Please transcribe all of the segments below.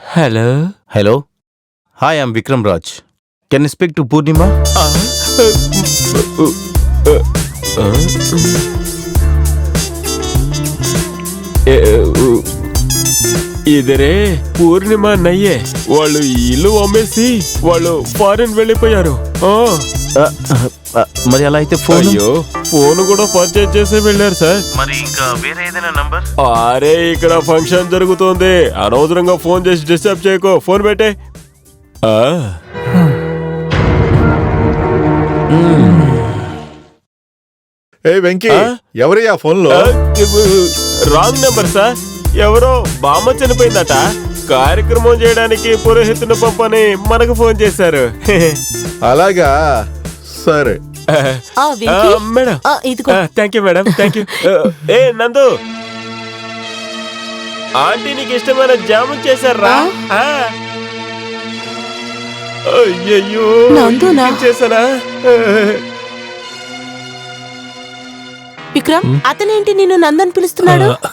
Hello. Hello. Hi I'm Vikram Raj. Can speak to Purnima? ఇదరే Purnima నయ్యే. వాళ్ళు ఇల్లు అమ్మేసి వాళ్ళు ఫారెన్ వెళ్ళిపోయారు. మరి అలా అయితే ఫోన్? అయ్యో ఫోన్ కూడా పర్చేజ్ చేసి వెళ్ళారు సార్. మరి ఇంకా వేరే ఏదైనా నంబర్ అరే ఇక్కడ ఫంక్షన్ జరుగుతోంది. అనవసరంగా ఫోన్ చేసి డిస్టర్బ్ చేయకు. ఫోన్ పెట్టే. ఏ వెంకీ ఆ? ఎవరయ్యా ఫోన్లో రాంగ్ నెంబర్ సార్ ఎవరో బామ్మ చనిపోయిందట. కార్యక్రమం చేయడానికి పురోహితుని పంపని మనకు ఫోన్ చేశారు. అలాగా? సరే. ఆ మేడం. ఆ, ఇదిగో. Thank you madam thank you A Nandu. Aunty నీకు ఇష్టమైన జామున్ చేశారా? ఆ. అయ్యయ్యో నందునా? ఇంకేం చేశానా? విక్రమ్ అతనేంటి నిన్ను నందన్ పిలుస్తున్నాడు? ఆ,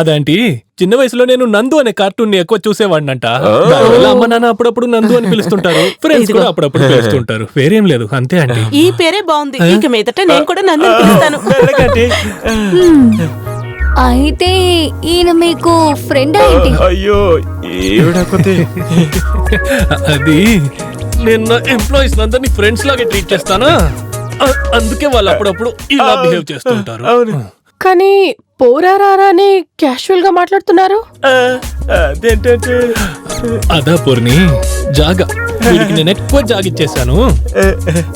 అదేంటి? చిన్న వయసులో నేను నందు అనే కార్టూన్ని ఎక్కువ చూసేవాడినంట. దానివల్ల అమ్మ నాన్న అప్పుడప్పుడు నందు అని పిలుస్తుంటారు. ఫ్రెండ్స్ కూడా అప్పుడప్పుడు పిలుస్తుంటారు. వేరేం లేదు. అంతే అండి ఈ పేరే బాగుంది. ఇక మీదట నేను కూడా నందన్ పిలుస్తాను. అయితే ఈయన మీకు ఫ్రెండ్ ఏంటి? అయ్యో అది నేను నా ఎంప్లాయీస్ అందరినీ ఫ్రెండ్స్ లాగే ట్రీట్ చేస్తానా? అందుకే వాళ్ళు అప్పుడప్పుడు ఇలా బిహేవ్ చేస్తుంటారు. అవును. కానీ పోరారా అని క్యాషువల్గా మాట్లాడుతున్నారు అదేంటంటే? అదా పూర్ణి. జాగా. వీడికి నేను ఎక్కువ జాగిచ్చేసాను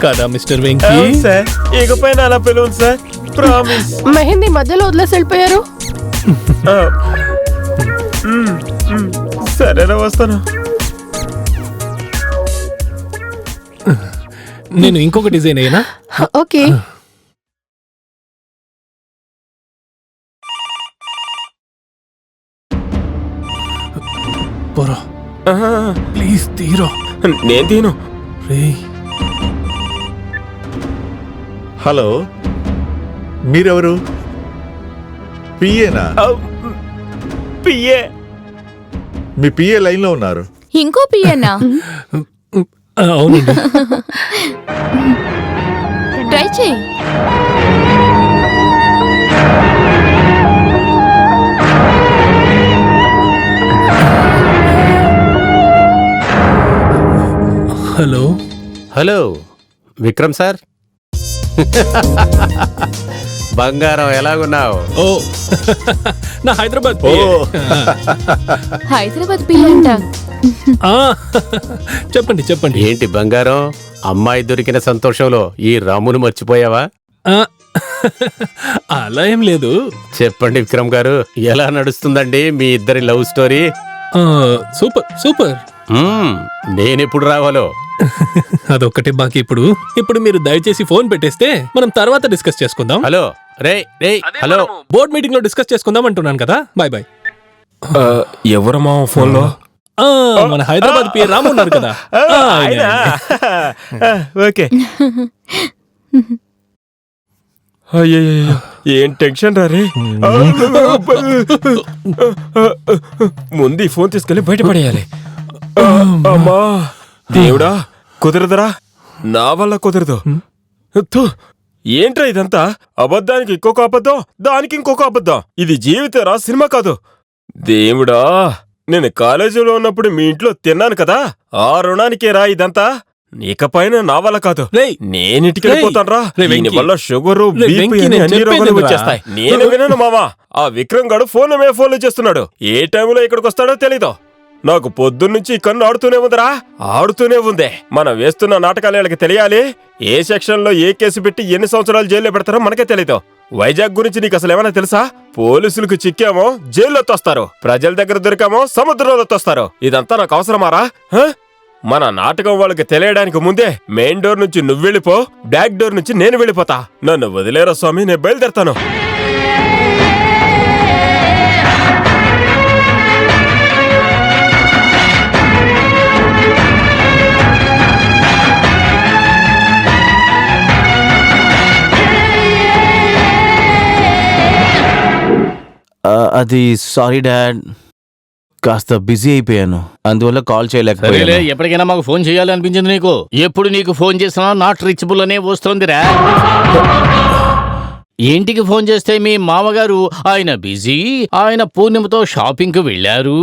కదా మిస్టర్ వెంకీ? సార్. ఇకపైన అలా పిలవండి సార్. ప్రామిస్ మెహందీ మధ్యలో వదిలేసి వెళ్ళిపోయారు సరేనా వస్తాను. నేను ఇంకొక డిజైన్ అయినా ఓకే. పోరా. ప్లీజ్ తీరో. నేను తీను రేయ్. హలో. మీరెవరు? పిఏనా పియ్యే మీ పిఏ లైన్లో ఉన్నారు. ఇంకో పియన్నా ఆ, అవునండి. ట్రై చేయి. హలో. Hello Vikram sir. బంగారం ఎలాగున్నావు? ఓ నా హైదరాబాద్ ఓ. హైదరాబాద్ ఆ, చెప్పండి చెప్పండి. ఏంటి బంగారం? అమ్మాయి దొరికిన సంతోషంలో ఈ రామును మర్చిపోయావా? ఆ, అలా ఏం లేదు. చెప్పండి విక్రమ్ గారు ఎలా నడుస్తుందండి మీ ఇద్దరి లవ్ స్టోరీ? ఆ, సూపర్ సూపర్. మ్మ్, నేనెప్పుడు రావాలో? అదొక్కటే బాకీ ఇప్పుడు. ఇప్పుడు మీరు దయచేసి ఫోన్ పెట్టేస్తే మనం తర్వాత డిస్కస్ చేసుకుందాం. హలో రే రే హలో. బోర్డ్ మీటింగ్లో డిస్కస్ చేసుకుందాం అంటున్నాను కదా. బాయ్ బాయ్ ఎవరమ్మా ఫోన్లో? ఆ, మన హైదరాబాద్ పిఏ రాము ఉన్నారు కదా. ఆ, ఆయనే, ఆయనే. ఓకే. అయ్యో ఏం టెన్షన్ రా రే? ముందు ఈ ఫోన్ తీసుకెళ్ళి బయటపడేయాలి అమ్మా. దేవుడా కుదరదురా? నా వల్ల కుదరదు. ఏంట్రా ఇదంతా? అబద్ధానికి ఇంకొక అబద్ధం దానికి ఇంకొక అబద్ధం. ఇది జీవితరా సినిమా కాదు. దేవుడా నేను కాలేజీలో ఉన్నప్పుడు మీ ఇంట్లో తిన్నాను కదా? ఆ రుణానికే రా ఇదంతా. ఇకపైన నా వల్ల కాదు. రేయ్, నేను ఇంటికెళ్ళిపోతాను రా రేయ్, దీని. వల్ల షుగరు అన్ని రోగాలు? వచ్చేస్తాయి? నేను వినను మావా. ఆ విక్రమ్ గాడు ఫోన్ మీద ఫోన్లు చేస్తున్నాడు. ఏ టైంలో ఇక్కడికి వస్తాడో తెలీదు. నాకు పొద్దున్నుంచి కన్ను ఆడుతూనే ఉందిరా. ఆడుతూనే ఉంది. మనం వేస్తున్న నాటకాలు వీళ్ళకి తెలియాలి ఏ సెక్షన్లో ఏ కేసు పెట్టి ఎన్ని సంవత్సరాలు జైల్లో పెడతారో మనకే తెలీదు. వైజాగ్ గురించి నీకు అసలు ఏమైనా తెలుసా? పోలీసులకు చిక్కామో జైల్లో తోస్తారు. ప్రజల దగ్గర దొరికామో సముద్రంలో తోస్తారు. ఇదంతా నాకు అవసరమారా? హ? మన నాటకం వాళ్ళకి తెలియడానికి ముందే మెయిన్ డోర్ నుంచి నువ్వు వెళ్ళిపో బ్యాక్ డోర్ నుంచి నేను వెళ్ళిపోతా. నన్ను వదిలేరా స్వామి నేను బయలుదేరతాను. అది సారీ డాడ్ కాస్త బిజీ అయిపోయాను. అందువల్ల కాల్ సరేలే ఎప్పటికైనా మాకు ఫోన్ చేయాలి అనిపించింది నీకు. ఎప్పుడు నీకు ఫోన్ చేసినా నాట్ రీచబుల్ అనే వస్తుందిరా ఇంటికి ఫోన్ చేస్తే మీ మామగారు? ఆయన బిజీ ఆయన పూర్ణిమతో షాపింగ్కు వెళ్ళారు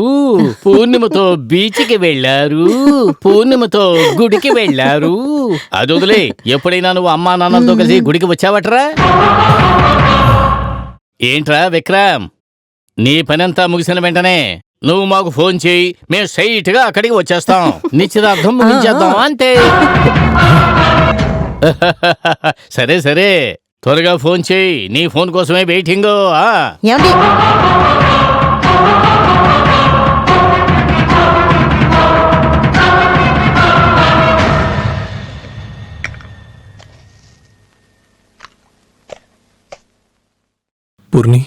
పూర్ణిమతో బీచ్కి వెళ్ళారు పూర్ణిమతో గుడికి వెళ్ళారు. అది వదిలే ఎప్పుడైనా నువ్వు అమ్మా నాన్నలతో కలిసి గుడికి వచ్చావట్రా? ఏంట్రా విక్రమ్? నీ పనంతా ముగిసిన వెంటనే నువ్వు మాకు ఫోన్ చేయి మేము స్ట్రైట్గా అక్కడికి వచ్చేస్తాం. నిశ్చితార్థం ముగించేద్దాం అంతే. సరే సరే. త్వరగా ఫోన్ చేయి నీ ఫోన్ కోసమే వెయిటింగ్ ఏమండి? పూర్ణి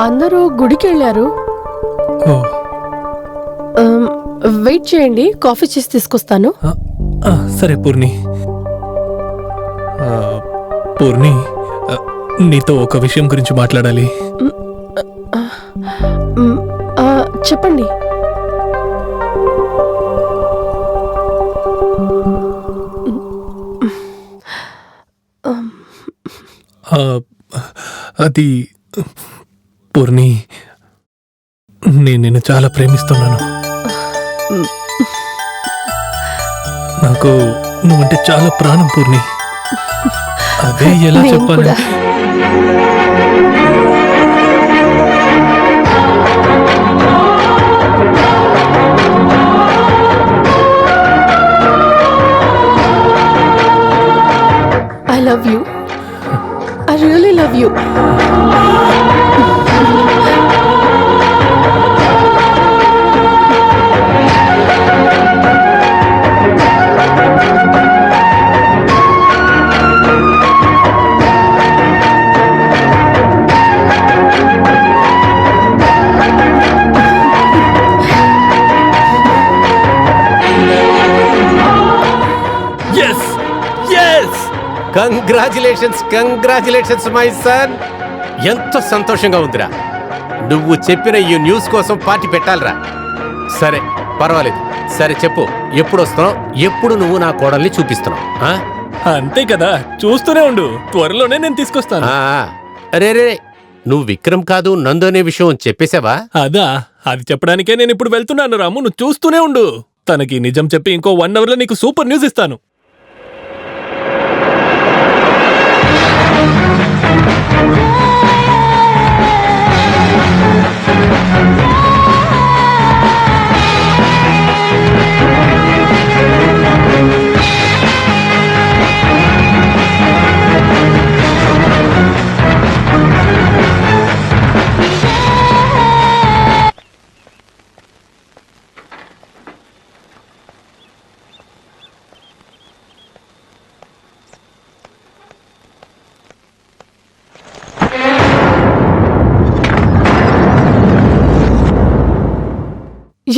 అందరూ గుడికి వెళ్ళారు వెయిట్ చేయండి కాఫీ చేసి తీసుకొస్తాను. సరే పూర్ణి. పూర్ణి నీతో ఒక విషయం గురించి మాట్లాడాలి. చెప్పండి. అది పూర్ణి నేను నిన్ను చాలా ప్రేమిస్తున్నాను. నాకు నువ్వంటే చాలా ప్రాణం పూర్ణి. అదే ఎలా చెప్పాలి? Love you I you. Congratulations congratulations my son ఎంతో సంతోషంగా ఉందిరా. నువ్వు చెప్పిన ఈ న్యూస్ కోసం పార్టీ పెట్టాలిరా. సరే పర్వాలేదు. సరే చెప్పు. ఎప్పుడు వస్తున్నావు? ఎప్పుడు నువ్వు నా కోడల్ని చూపిస్తున్నావు? ఆ? అంతే కదా చూస్తూనే ఉండు. త్వరలోనే నేను తీసుకొస్తాను. ఆ, రే రే నువ్వు విక్రమ్ కాదు నందు అనే విషయం చెప్పేశావా? అదా అది చెప్పడానికే నేను ఇప్పుడు వెళ్తున్నాను రాము. నువ్వు చూస్తూనే ఉండు. తనకి నిజం చెప్పి ఇంకో వన్ అవర్లో నీకు సూపర్ న్యూస్ ఇస్తాను.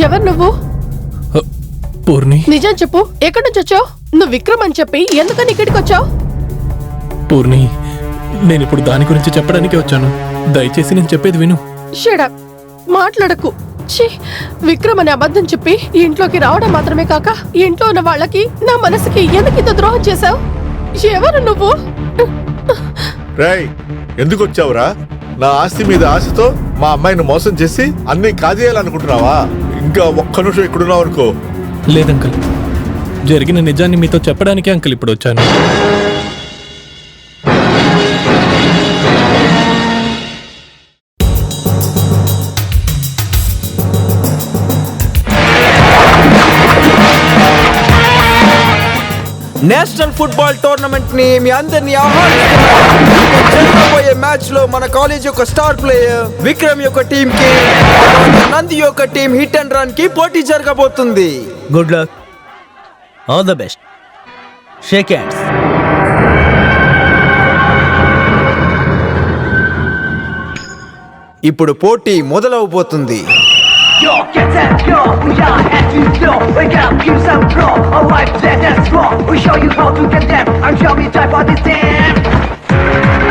ఎవరు నువ్వు? పూర్ణి. నిజం చెప్పు. ఎక్కడి నుంచి వచ్చావు? నువ్వు విక్రమ్ అని చెప్పి ఎందుకని ఇక్కడికి వచ్చావు? పూర్ణి నేను ఇప్పుడు దాని గురించి చెప్పడానికి వచ్చాను. దయచేసి నేను చెప్పేది విను. షడప్. మాట్లాడకు. ఛీ. విక్రమ్ అనే అబద్ధం చెప్పి ఈ ఇంట్లోకి రావడం మాత్రమే కాక ఈ ఇంట్లో ఉన్న వాళ్ళకి నా మనసుకి ఎందుకు ఇంత ద్రోహం చేశావు? ఎవరు నువ్వు? రేయ్ ఎందుకు వచ్చావురా? నా ఆస్తి మీద ఆశతో మా అమ్మాయిని మోసం చేసి అన్ని కాజేయాలనుకుంటున్నావా? ఇంకా ఒక్క నిమిషం ఇక్కడున్నావు అనుకో. లేదంకల్. జరిగిన నిజాన్ని మీతో చెప్పడానికే అంకుల్ ఇప్పుడు వచ్చాను నేషనల్ ఫుట్బాల్ టోర్నమెంట్ని మీ అందరినీ జరగబోయే మ్యాచ్లో మన కాలేజ్ యొక్క స్టార్ ప్లేయర్ విక్రమ్ యొక్క టీం కి నంది యొక్క టీం హిట్ అండ్ రన్కి పోటీ జరగబోతుంది. Good luck all the best shake hands ఇప్పుడు పోటీ మొదలవబోతుంది. Get that, yo, we are at you, yo. Wake up, give some pro, a wife that, that's wrong We show you how to get them, I'm we type on this damn